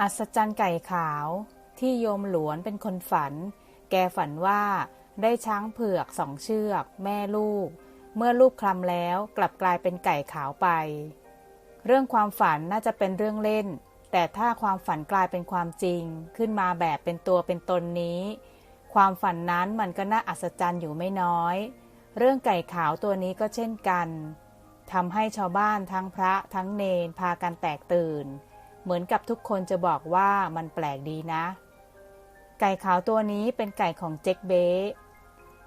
อัศจรรย์ไก่ขาวที่โยมหลวนเป็นคนฝัน แกฝันว่าได้ช้างเผือกสองเชือก แม่ลูก เมื่อลูกคลำแล้วกลับกลายเป็นไก่ขาวไป เรื่องความฝันน่าจะเป็นเรื่องเล่น แต่ถ้าความฝันกลายเป็นความจริง ขึ้นมาแบบเป็นตัวเป็นตนนี้ ความฝันนั้นมันก็น่าอัศจรรย์อยู่ไม่น้อย เรื่องไก่ขาวตัวนี้ก็เช่นกันทำให้ชาวบ้านทั้งพระทั้งเนนพากันแตกตื่น เหมือนกับทุกคนจะบอกว่ามันแปลกดีนะ ไก่ขาวตัวนี้เป็นไก่ของเจ็กเบ้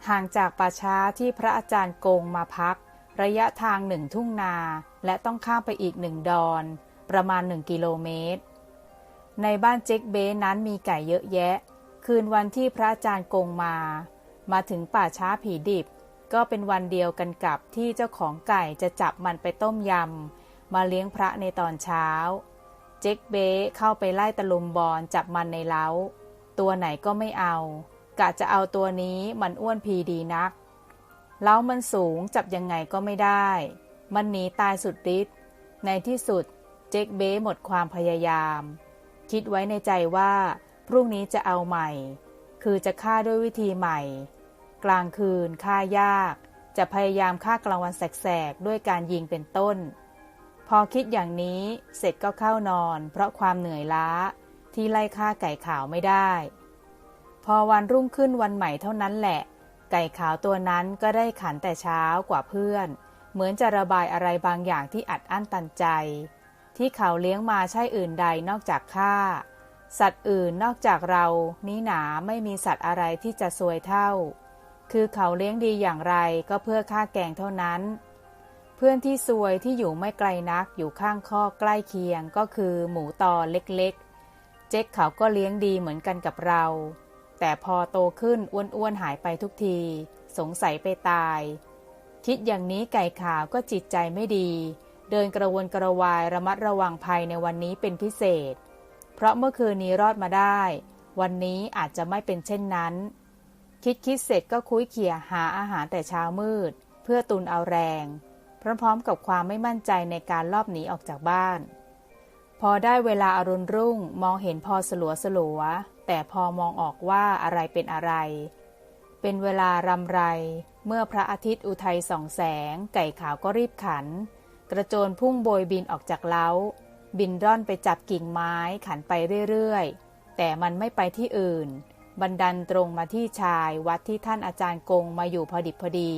ห่างจากป่าช้าที่พระอาจารย์โกงมาพัก ระยะทางหนึ่งทุ่งนา และต้องข้ามไปอีกหนึ่งดอน ประมาณหนึ่งกิโลเมตร ในบ้านเจ็กเบ้นั้นมีไก่เยอะแยะ คืนวันที่พระอาจารย์โกงมา มาถึงป่าช้าผีดิบ ก็เป็นวันเดียวกันกับที่เจ้าของไก่จะจับมันไปต้มยำ มาเลี้ยงพระในตอนเช้า เจ็กเบ้เข้าไปไล่ตะลุมบอลจับมันในเล้า ตัวไหนก็ไม่เอา กะจะเอาตัวนี้มันอ้วนพีดีนัก เล้ามันสูงจับยังไงก็ไม่ได้ มันหนีตายสุดฤทธิ์ในที่สุดเจ็กเบ้หมดความพยายาม คิดไว้ในใจว่า พรุ่งนี้จะเอาใหม่ คือจะฆ่าด้วยวิธีใหม่ กลางคืนฆ่ายาก จะพยายามฆ่ากลางวันแสกๆด้วยการยิงเป็นต้น อคิดอย่างนี้เสร็จก็เข้านอน เพราะความเหนื่อยล้าที่ไล่ฆ่าไก่ขาวไม่ได้ พอวันรุ่งขึ้นวันใหม่เท่านั้นแหละ ไก่ขาวตัวนั้นก็ได้ขันแต่เช้ากว่าเพื่อน เหมือนจะระบายอะไรบางอย่างที่อัดอั้นตันใจ ที่เขาเลี้ยงมาใช่อื่นใดนอกจากข้าสัตว์อื่นนอกจากเรานี้หนาไม่มีสัตว์อะไรที่จะซวยเท่า คือเขาเลี้ยงดีอย่างไรก็เพื่อค่าแกงเท่านั้น พื่อนที่ซวยที่อยู่ไม่ไกลนักอยู่ข้างข้อใกล้เคียงก็คือหมูตอเล็กๆ เจ๊กเขาก็เลี้ยงดีเหมือนกันกับเรา แต่พอโตขึ้นอ้วนๆหายไปทุกที สงสัยไปตาย คิดอย่างนี้ไก่ขาวก็จิตใจไม่ดี เดินกระวนกระวายระมัดระวังภัยในวันนี้เป็นพิเศษ เพราะเมื่อคืนนี้รอดมาได้ วันนี้อาจจะไม่เป็นเช่นนั้น คิดคิดเสร็จก็คุยเขี่ยหาอาหารแต่เช้ามืด เพื่อตุนเอาแรง พร้อมๆกับความไม่มั่นใจในการลอบหนีออกจากบ้าน พอได้เวลาอารุณรุ่งมองเห็นพอสลัวสลัว แต่พอมองออกว่าอะไรเป็นอะไร เป็นเวลารำไร เมื่อพระอาทิตย์อุทัยส่องแสง ไก่ขาวก็รีบขัน กระโจนพุ่งโบยบินออกจากเล้า บินร่อนไปจับกิ่งไม้ขันไปเรื่อยๆ แต่มันไม่ไปที่อื่น บันดันตรงมาที่ชายวัดที่ท่านอาจารย์กงมาอยู่พอดิบพอดี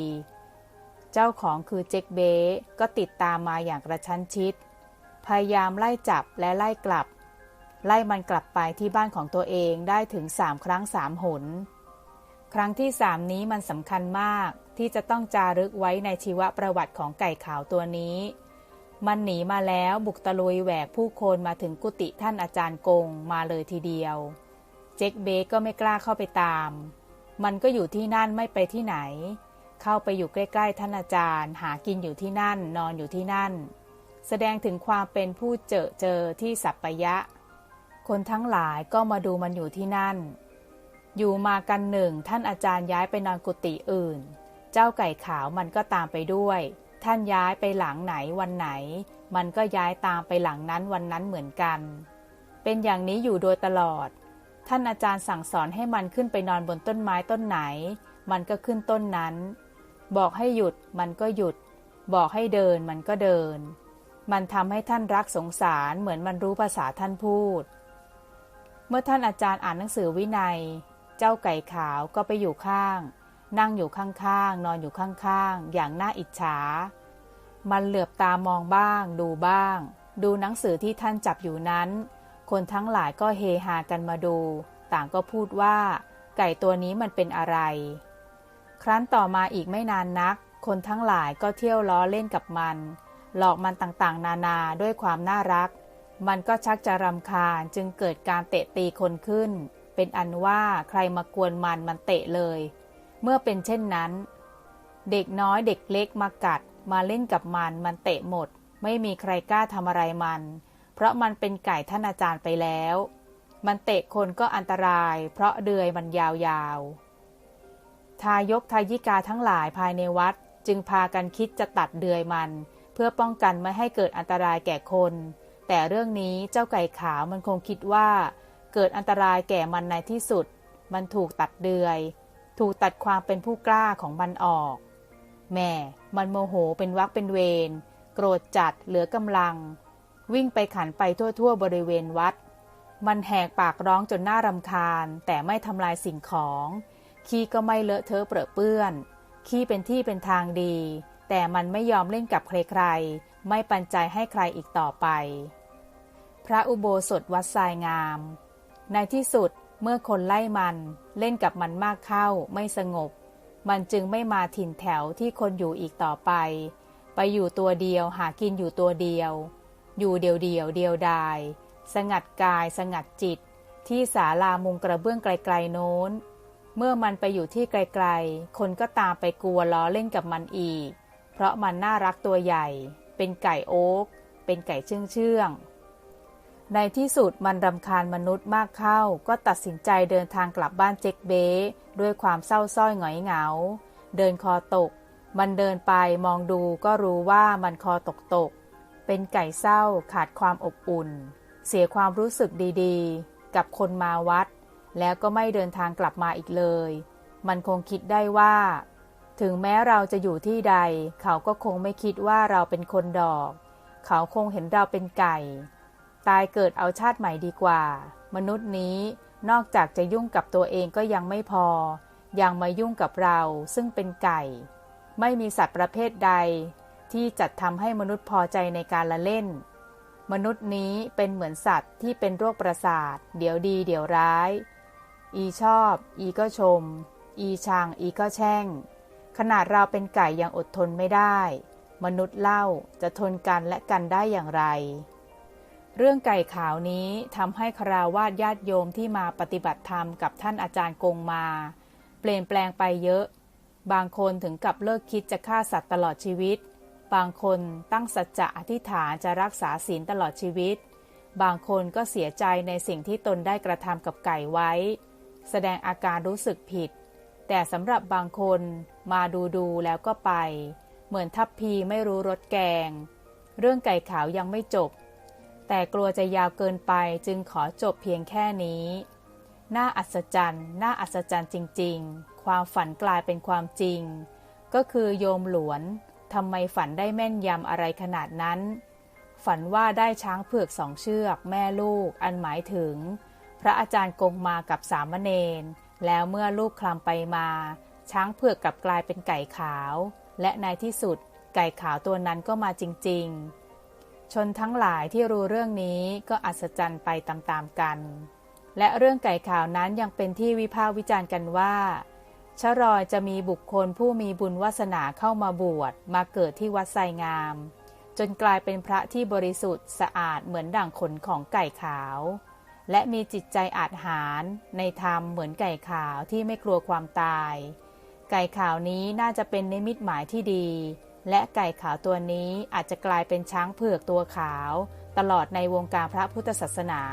เจ้าของคือเจ็กเบ้ก็ติดตามมาอย่างกระชั้นชิด พยายามไล่จับและไล่กลับ ไล่มันกลับไปที่บ้านของตัวเองได้ถึงสามครั้งสามหน ครั้งที่สามนี้มันสำคัญมากที่จะต้องจารึกไว้ในชีวประวัติของไก่ขาวตัวนี้ มันหนีมาแล้วบุกตะลุยแหวกผู้คนมาถึงกุฏิท่านอาจารย์กงมาเลยทีเดียว เจคเบก็ไม่กล้าเข้าไปตาม มันก็อยู่ที่นั่นไม่ไปที่ไหน เข้าไปอยู่ใกล้ๆท่านอาจารย์ หากินอยู่ที่นั่น นอนอยู่ที่นั่น แสดงถึงความเป็นผู้เจอเจอที่สัปปยะ คนทั้งหลายก็มาดูมันอยู่ที่นั่น อยู่มากันหนึ่ง ท่านอาจารย์ย้ายไปนอนกุฏิอื่น เจ้าไก่ขาวมันก็ตามไปด้วย ท่านย้ายไปหลังไหนวันไหน มันก็ย้ายตามไปหลังนั้นวันนั้นเหมือนกัน เป็นอย่างนี้อยู่โดยตลอด ท่านอาจารย์สั่งสอนให้มันขึ้นไปนอนบนต้นไม้ต้นไหน มันก็ขึ้นต้นนั้น บอกให้หยุดมันก็หยุด บอกให้เดินมันก็เดิน มันทำให้ท่านรักสงสารเหมือนมันรู้ภาษาท่านพูด เมื่อท่านอาจารย์อ่านหนังสือวินัย เจ้าไก่ขาวก็ไปอยู่ข้าง นั่งอยู่ข้างๆ นอนอยู่ข้างๆ อย่างน่าอิจฉา มันเหลือบตามองบ้าง ดูบ้าง ดูหนังสือที่ท่านจับอยู่นั้น คนทั้งหลายก็เฮฮากันมาดู ต่างก็พูดว่า ไก่ตัวนี้มันเป็นอะไร ครั้นต่อมาอีกไม่นานนัก คนทั้งหลายก็เที่ยวล้อเล่นกับมัน หลอกมันต่างๆ นานาด้วยความน่ารัก มันก็ชักจะรำคาญจึงเกิดการเตะตีคนขึ้น เป็นอันว่าใครมากวนมันมันเตะเลย เมื่อเป็นเช่นนั้น เด็กน้อยเด็กเล็กมากัด มาเล่นกับมันมันเตะหมด ไม่มีใครกล้าทำอะไรมัน เพราะมันเป็นไก่ท่านอาจารย์ไปแล้ว มันเตะคนก็อันตราย เพราะเดือยมันยาวๆ ทายกทายิกาทั้งหลายภายในวัด จึงพากันคิดจะตัดเดือยมัน เพื่อป้องกันไม่ให้เกิดอันตรายแก่คน แต่เรื่องนี้เจ้าไก่ขาวมันคงคิดว่า เกิดอันตรายแก่มันในที่สุด มันถูกตัดเดือย ถูกตัดความเป็นผู้กล้าของมันออกแม่มันโมโหเป็นวักเป็นเวรโกรธจัดเหลือกำลัง วิ่งไปขันไปทั่วๆ บริเวณวัด มันแหกปากร้องจนน่ารำคาญ แต่ไม่ทำลายสิ่งของ ขี้ก็ไม่เลอะเทอะเปรอะเปื้อน ขี้เป็นที่เป็นทางดี แต่มันไม่ยอมเล่นกับใครๆ ไม่ปันใจให้ใครอีกต่อไป พระอุโบสถวัดทรายงาม ในที่สุดเมื่อคนไล่มันเล่นกับมันมากเข้าไม่สงบ มันจึงไม่มาถิ่นแถวที่คนอยู่อีกต่อไป ไปอยู่ตัวเดียวหากินอยู่ตัวเดียว อยู่เดียวเดียวเดียวดาย สงัดกายสงัดจิต ที่ศาลามุงกระเบื้องไกลๆโน้น เมื่อมันไปอยู่ที่ไกลๆ คนก็ตามไปกลัวล้อเล่นกับมันอีก เพราะมันน่ารักตัวใหญ่ เป็นไก่โอ๊ก เป็นไก่เชื่องเชื่อง ในที่สุดมันรำคาญมนุษย์มากเข้า ก็ตัดสินใจเดินทางกลับบ้านเจ็กเบ้ด้วยความเศร้าส้อยหงอยเหงา เดินคอตก มันเดินไปมองดูก็รู้ว่ามันคอตกตก เป็นไก่เศร้าขาดความอบอุ่น เสียความรู้สึกดีๆ กับคนมาวัด แล้วก็ไม่เดินทางกลับมาอีกเลย มันคงคิดได้ว่า ถึงแม้เราจะอยู่ที่ใด เขาก็คงไม่คิดว่าเราเป็นคนดอก เขาคงเห็นเราเป็นไก่ ตายเกิดเอาชาติใหม่ดีกว่า มนุษย์นี้นอกจากจะยุ่งกับตัวเองก็ยังไม่พอ ยังมายุ่งกับเราซึ่งเป็นไก่ ไม่มีสัตว์ประเภทใด ที่จัดทำให้มนุษย์พอใจในการละเล่น มนุษย์นี้เป็นเหมือนสัตว์ที่เป็นโรคประสาท เดี๋ยวดีเดี๋ยวร้าย อีชอบ อีก็ชม อีชัง อีก็แช่ง ขนาดเราเป็นไก่ยังอดทนไม่ได้ มนุษย์เล่าจะทนกันและกันได้อย่างไร เรื่องไก่ขาวนี้ทำให้คราวาสญาติโยมที่มาปฏิบัติธรรมกับท่านอาจารย์กงมา เปลี่ยนแปลงไปเยอะ บางคนถึงกับเลิกคิดจะฆ่าสัตว์ตลอดชีวิต บางคนตั้งสัจจะอธิษฐานจะรักษาศีลตลอดชีวิต บางคนก็เสียใจในสิ่งที่ตนได้กระทำกับไก่ไว้ แสดงอาการรู้สึกผิด แต่สำหรับบางคนมาดูดูแล้วก็ไป เหมือนทัพพีไม่รู้รสแกง เรื่องไก่ขาวยังไม่จบ แต่กลัวจะยาวเกินไปจึงขอจบเพียงแค่นี้ น่าอัศจรรย์ น่าอัศจรรย์จริง ๆ ความฝันกลายเป็นความจริง ก็คือโยมหลวนทำไมฝันได้แม่นยำอะไรขนาดนั้น ฝันว่าได้ช้างเผือกสองเชือกแม่ลูก อันหมายถึง ระอาจารย์กงมากับสามเณรแล้วเมื่อลูกคลำไปมา ช้างเผือกกลับกลายเป็นไก่ขาว และในที่สุดไก่ขาวตัวนั้นก็มาจริง ๆ ชนทั้งหลายที่รู้เรื่องนี้ก็อัศจรรย์ไปตามๆกัน และเรื่องไก่ขาวนั้นยังเป็นที่วิพากษ์วิจารณ์กันว่าชรอยจะมีบุคคลผู้มีบุญวาสนาเข้ามาบวชมาเกิดที่วัดไซงาม จนกลายเป็นพระที่บริสุทธิ์สะอาดเหมือนด่างขนของไก่ขาว และมีจิตใจอาจหารในธรรมเหมือนไก่ขาวที่ไม่กลัวความตาย ไก่ขาวนี้น่าจะเป็นนิมิตหมายที่ดี และไก่ขาวตัวนี้อาจจะกลายเป็นช้างเผือกตัวขาว ตลอดในวงการพระพุทธศาสนา